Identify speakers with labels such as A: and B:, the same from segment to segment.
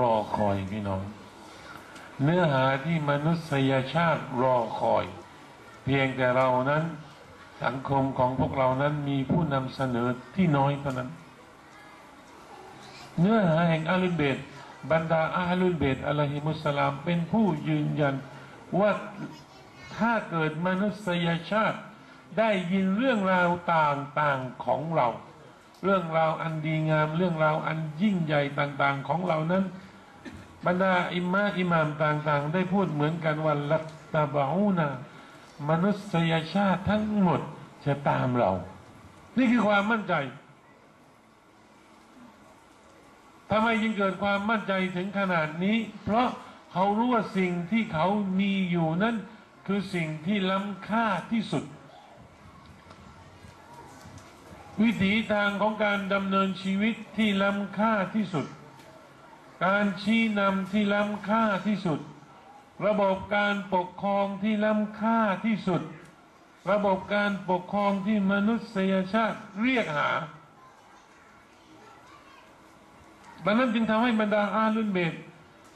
A: รอคอยพี่น้อง เนื้อหาที่มนุษยชาติรอคอย เพียงแต่เรานั้น สังคมของพวกเรานั้นมีผู้นำเสนอที่น้อยเท่านั้น เนื้อหาแห่งอาลุเบตบรรดาอาลุเบตอะลัยฮิมุสสลามเป็นผู้ยืนยันว่าถ้าเกิดมนุษยชาติได้ยินเรื่องราวต่างๆของเราเรื่องราวอันดีงามเรื่องราวอันยิ่งใหญ่ต่างๆของเรานั้น บรรดาอิมมาอิหมามต่างๆ ได้พูดเหมือนกันว่าลัตตาบาอูนามนุษยชาติทั้งหมดจะตามเรา นี่คือความมั่นใจทำไมจึงเกิดความมั่นใจถึงขนาดนี้ เพราะเขารู้ว่าสิ่งที่เขามีอยู่นั้น คือสิ่งที่ล้ำค่าที่สุด วิถีทางของการดำเนินชีวิตที่ล้ำค่าที่สุด การชี้นำที่ล้ำค่าที่สุด ระบบการปกครองที่ล้ำค่าที่สุด ระบบการปกครองที่มนุษยชาติเรียกหาดังนั้นจึงทำให้บรรดาอาลุนเบต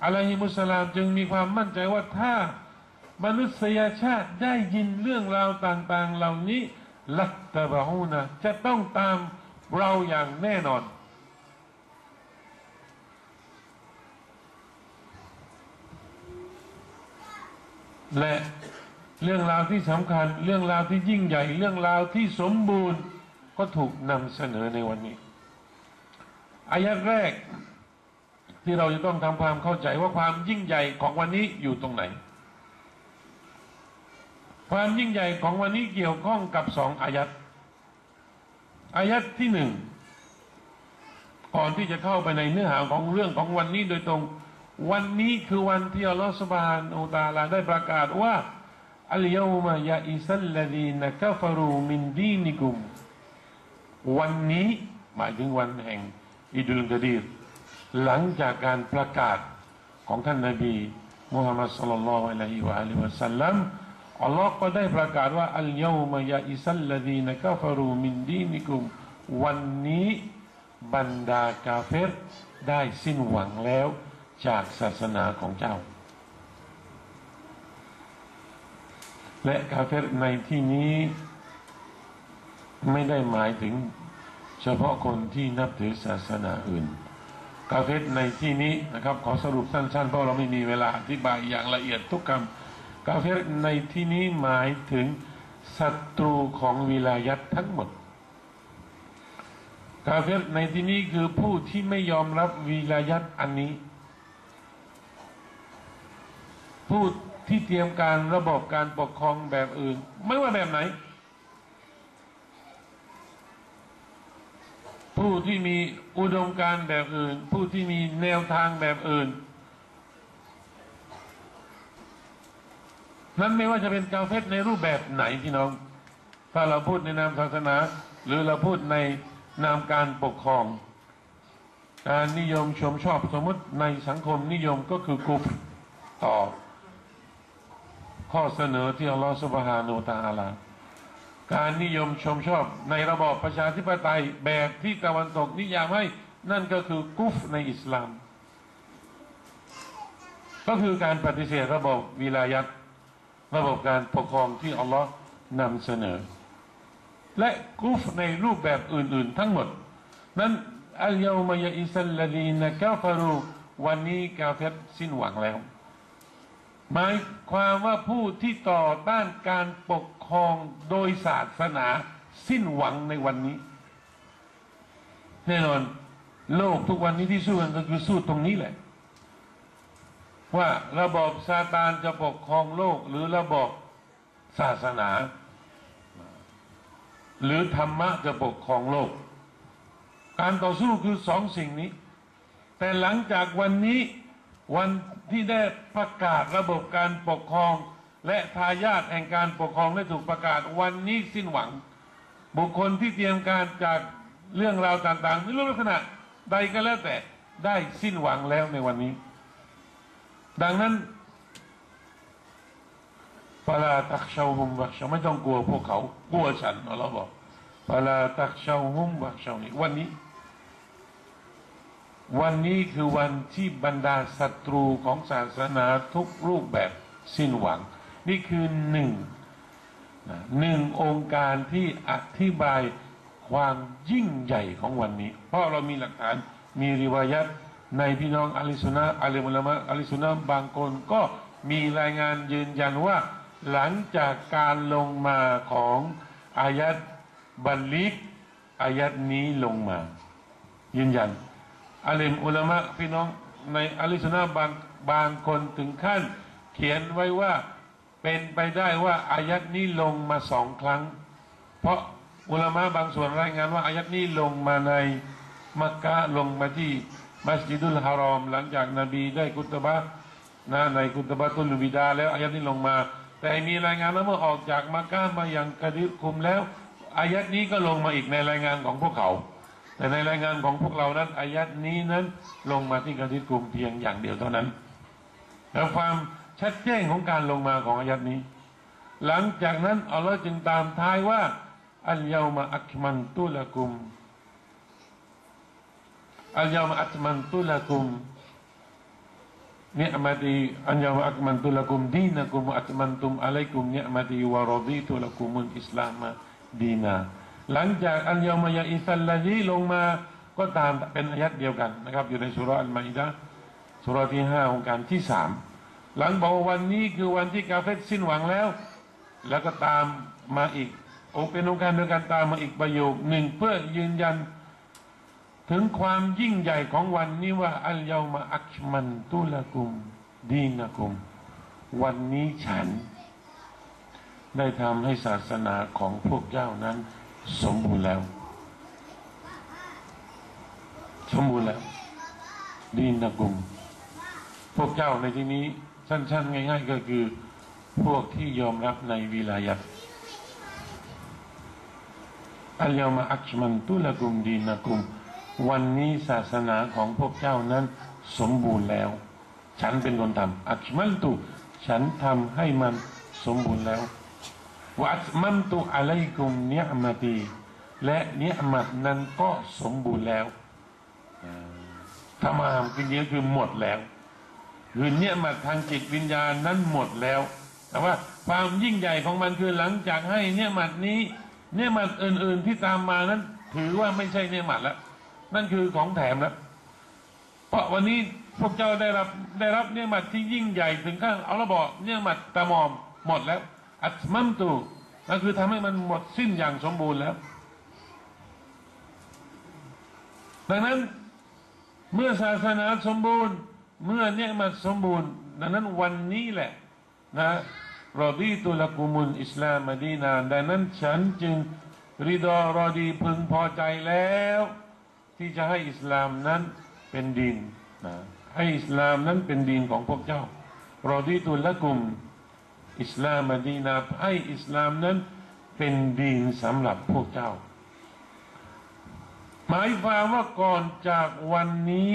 A: อะลัยฮิมุสลามจึงมีความมั่นใจว่าถ้ามนุษยชาติได้ยินเรื่องราวต่าง ๆ เหล่านี้ลัตตะบะฮูนะจะต้องตามเราอย่างแน่นอน และเรื่องราวที่สำคัญ เรื่องราวที่ยิ่งใหญ่ เรื่องราวที่สมบูรณ์ก็ถูกนำเสนอในวันนี้อายัดแรกที่เราจะต้องทำความเข้าใจว่าความยิ่งใหญ่ของวันนี้อยู่ตรงไหน ความยิ่งใหญ่ของวันนี้เกี่ยวข้องกับสองอายัดอายัดที่หนึ่งก่อนที่จะเข้าไปในเนื้อหาของเรื่องของวันนี้โดยตรง วันนี้คือวันที่อัลลอฮฺสุบฮานอูตาลาได้ประกาศว่าอัลยามายาอิซัลลดีนกัฟรูมินดีนิกุมวันนี้หมายถึงวันแห่งอิดุลกดีรหลังจากการประกาศของท่านนบีมุฮัมมัดสุลลัลลอฮุอะลัยฮิวะลลวะสัลลัมอัลลอฮ์ก็ได้ประกาศว่าอัลยามายาอิซัลลดีนกัฟรูมินดีนิกุมวันนี้บรรดากาเฟรได้สิ้นหวังแล้ว จากศาสนาของเจ้า และกาเฟรในที่นี้ไม่ได้หมายถึงเฉพาะคนที่นับถือศาสนาอื่น กาเฟรในที่นี้นะครับ ขอสรุปสั้นๆ เพราะเราไม่มีเวลาอธิบายอย่างละเอียดทุกคำกาเฟรในที่นี้หมายถึงศัตรูของวิลายัตทั้งหมด กาเฟรในที่นี้คือผู้ที่ไม่ยอมรับวิลายัตอันนี้ ผู้ที่เตรียมการระบบการปกครองแบบอื่น ไม่ว่าแบบไหน ผู้ที่มีอุดมการแบบอื่น ผู้ที่มีแนวทางแบบอื่น นั้นไม่ว่าจะเป็นกาเฟตในรูปแบบไหนพี่น้อง ถ้าเราพูดในนามศาสนา หรือเราพูดในนามการปกครองการนิยมชมชอบสมมติในสังคมนิยมก็คือกุฟต่อ ข้อเสนอที่อัลลอฮฺสุบฮานูตะอาลาการนิยมชมชอบในระบอบประชาธิปไตยแบบที่ตะวันตกนิยามให้นั่นก็คือกุฟในอิสลาม ก็คือการปฏิเสธระบบวิลายัตระบบการปกครองที่อัลลอฮ์นำเสนอ และกุฟในรูปแบบอื่น ๆ ทั้งหมด นั้นอัลยามายอิสัลลดีนกาฟารูวันนี้กาเฟตสิ้นหวังแล้ว หมายความว่าผู้ที่ต่อต้านการปกครองโดยศาสนาสิ้นหวังในวันนี้ แน่นอน โลกทุกวันนี้ที่สู้กันก็คือสู้ตรงนี้แหละ ว่าระบอบซาตานจะปกครองโลกหรือระบอบศาสนา หรือธรรมะจะปกครองโลก การต่อสู้คือสองสิ่งนี้ แต่หลังจากวันนี้ วันที่ได้ประกาศระบบการปกครอง และทายาทแห่งการปกครองได้ถูกประกาศวันนี้สิ้นหวัง บุคคลที่เตรียมการจากเรื่องราวต่างๆในรูปลักษณะใดก็แล้วแต่ได้สิ้นหวังแล้วในวันนี้ ดังนั้นฟาลาตักชาวฮุมบักชาไม่ต้องกลัวพวกเขา กลัวฉันอัลลอฮ์บอกฟาลาตักชาวฮุมบักชาวนี้วันนี้ วันนี้คือวันที่บรรดาศัตรูของศาสนาทุกรูปแบบสิ้นหวัง นี่คือหนึ่งหนึ่งองค์การที่อธิบายความยิ่งใหญ่ของวันนี้ เพราะเรามีหลักฐานมีริวายัตในพี่น้องอาลิสุนนะอาลิมุลามะอาลิสุนนะบางคนก็มีรายงานยืนยันว่า หลังจากการลงมาของอายัดบัลลิกอายัดนี้ลงมา ยืนยัน อาลิมอุลามะพี่น้องในอาลิสุนนะบางบางคนถึงขั้น เขียนไว้ว่าเป็นไปได้ว่าอายัดนี้ลงมาสองครั้ง เพราะอุลามะบางส่วนรายงานว่าอายัดนี้ลงมาในมักกะลงมาที่มัสยิดุลฮารอม หลังจากนบีได้กุตบะนะในกุตบะตุลวิดาแล้วอายัดนี้ลงมา แต่มีรายงานว่าเมื่อออกจากมักกะมาอย่างกระดิคุมแล้วอายัดนี้ก็ลงมาอีกในรายงานของพวกเขา แต่ในรายงานของพวกเรานั้นอายัดนี้นั้นลงมาที่กระดิคุมเพียงอย่างเดียวเท่านั้น แล้วความชัดแจ้งของการลงมาของอายัดนี้ หลังจากนั้นอัลลอฮ์จึงตามท้ายว่า อัลยามาอัคมันตุละกุม อัลยามาอัคมันตุละกุมเนี่ยมาดีอัลยามาอัคมันตุละกุมดีนะกุมอัคมันตุมอะลัยกุมเนี่ยมาดีวะรดีตุละกุมุลอิสลามะดีนา หลังจากอัลยามายาอิสัลลาฮีลงมาก็ตามเป็นอายัดเดียวกันนะครับ อยู่ในสุราอัลมาอิดะสุราที่ห้าองค์การที่สามหลังบอกวันนี้คือวันที่กาเฟตสิ้นหวังแล้ว แล้วก็ตามมาอีกองค์เป็นองค์การเดียวกันตามมาอีกประโยคหนึ่งเพื่อยืนยัน ถึงความยิ่งใหญ่ของวันนี้ว่าอัลยามาอัคมันตุลกุม ดีนะกุม วันนี้ฉัน ได้ทำให้ศาสนาของพวกเจ้านั้น สมบูรณ์แล้ว สมบูรณ์แล้วดีนะกุม พวกเจ้าในที่นี้สั้น ๆ ง่าย ๆ ก็คือ พวกที่ยอมรับในวิลายัตอัลยามาอัคมันตุลกุมดีนะกุม วันนี้ศาสนาของพวกเจ้านั้น สมบูรณ์แล้ว ฉันเป็นคนทำอัคมันตุ ฉันทำให้มันสมบูรณ์แล้ว วะอัตมันตุอะลัยกุมเนียมาตีและเนียมัดนั้นก็สมบูรณ์แล้วทำามคือเนี้ยคือหมดแล้วคือเนียมาทางจิตวิญญาณนั้นหมดแล้ว แต่ว่าความยิ่งใหญ่ของมันคือหลังจากให้เนียมัดนี้ เนียมัดอื่น ๆที่ตามมานั้น ถือว่าไม่ใช่เนียมัดแล้วนั่นคือของแถมแล้วเพราะวันนี้พวกเจ้าได้รับได้รับเนียมัดที่ยิ่งใหญ่ถึงขั้นเอาละบอกเนียมัดตามอมหมดแล้ว อัตมัมตูนั่นคือทำให้มันหมดสิ้นอย่างสมบูรณ์แล้ว ดังนั้นเมื่อศาสนาสมบูรณ์ เมื่อเนี่ยมันสมบูรณ์ ดังนั้นวันนี้แหละนะรอดีตุลกุมุลอิสลามมดีนาดังนั้นฉันจึงริดอรอดีพึงพอใจแล้ว ที่จะให้อิสลามนั้นเป็นดินนะให้อิสลามนั้นเป็นดินของพวกเจ้ารอดีตุลกุม อิสลามมดีนาให้อิสลามนั้นเป็นดินสำหรับพวกเจ้า หมายความว่าก่อนจากวันนี้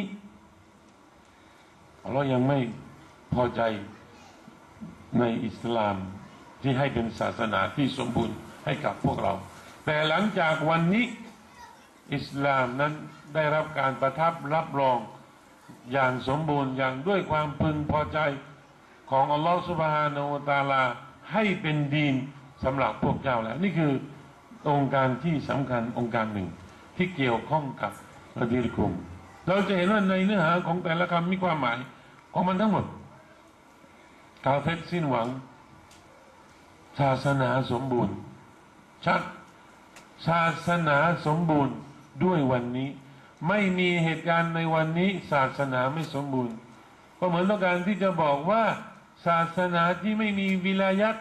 A: เรายังไม่พอใจในอิสลามที่ให้เป็นศาสนาที่สมบูรณ์ให้กับพวกเรา แต่หลังจากวันนี้อิสลามนั้นได้รับการประทับรับรองอย่างสมบูรณ์อย่างด้วยความพึงพอใจ ของอัลลอฮฺสุบฮานาอูตาลาให้เป็นดีนสำหรับพวกเจ้าแล้ว นี่คือองค์การที่สำคัญองค์การหนึ่ง ที่เกี่ยวข้องกับระดีรกุมเราจะเห็นว่าในเนื้อหาของแต่ละคำมีความหมายของมันทั้งหมดกาเฟตสิ้นหวัง ศาสนาสมบูรณ์ ชัดศาสนาสมบูรณ์ด้วยวันนี้ ไม่มีเหตุการณ์ในวันนี้ ศาสนาไม่สมบูรณ์ ก็เหมือนต้องการที่จะบอกว่า ศาสนาที่ไม่มีวิลายัต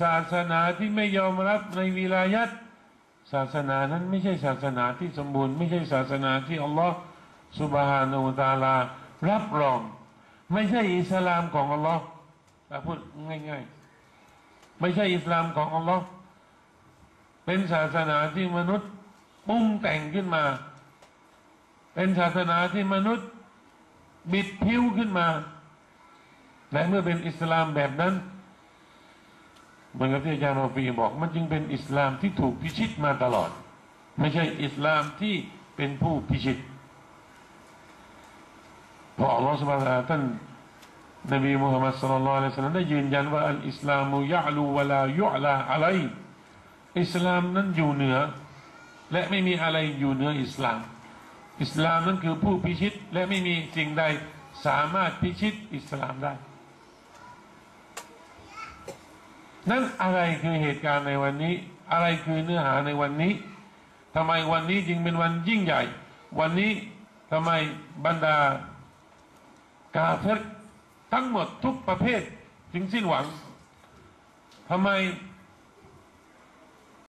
A: ศาสนาที่ไม่ยอมรับในวิลายัตศาสนานั้นไม่ใช่ศาสนาที่สมบูรณ์ ไม่ใช่ศาสนาที่อัลลอฮ์สุบฮานาอูตาลา รับรอง ไม่ใช่อิสลามของอัลลอฮ์ถ้าพูดง่าย ๆ ไม่ใช่อิสลามของอัลลอฮ์เป็นศาสนาที่มนุษย์ปรุงแต่งขึ้นมา เป็นศาสนาที่มนุษย์บิดผิวขึ้นมา และเมื่อเป็นอิสลามแบบนั้นเหมือนกับที่อาจารย์รอฟีบอก มันจึงเป็นอิสลามที่ถูกพิชิตมาตลอด ไม่ใช่อิสลามที่เป็นผู้พิชิตพออัลลอฮฺสุบะฮูวะตะอาลาท่านนบีมุฮัมมัดสุลลัลลอฮุอะลัยฮิวะสัลลัมได้ยืนยันว่าอัลอิสลามุยะลูวะลายุอลาอะไรอิสลามนั้นอยู่เหนือ และไม่มีอะไรอยู่เหนืออิสลาม อิสลามนั้นคือผู้พิชิต และไม่มีสิ่งใดสามารถพิชิตอิสลามได้ นั้นอะไรคือเหตุการณ์ในวันนี้ อะไรคือเนื้อหาในวันนี้ทำไมวันนี้จึงเป็นวันยิ่งใหญ่ วันนี้ทำไมบรรดากาเฟรทั้งหมดทุกประเภทจึงสิ้นหวังทำไม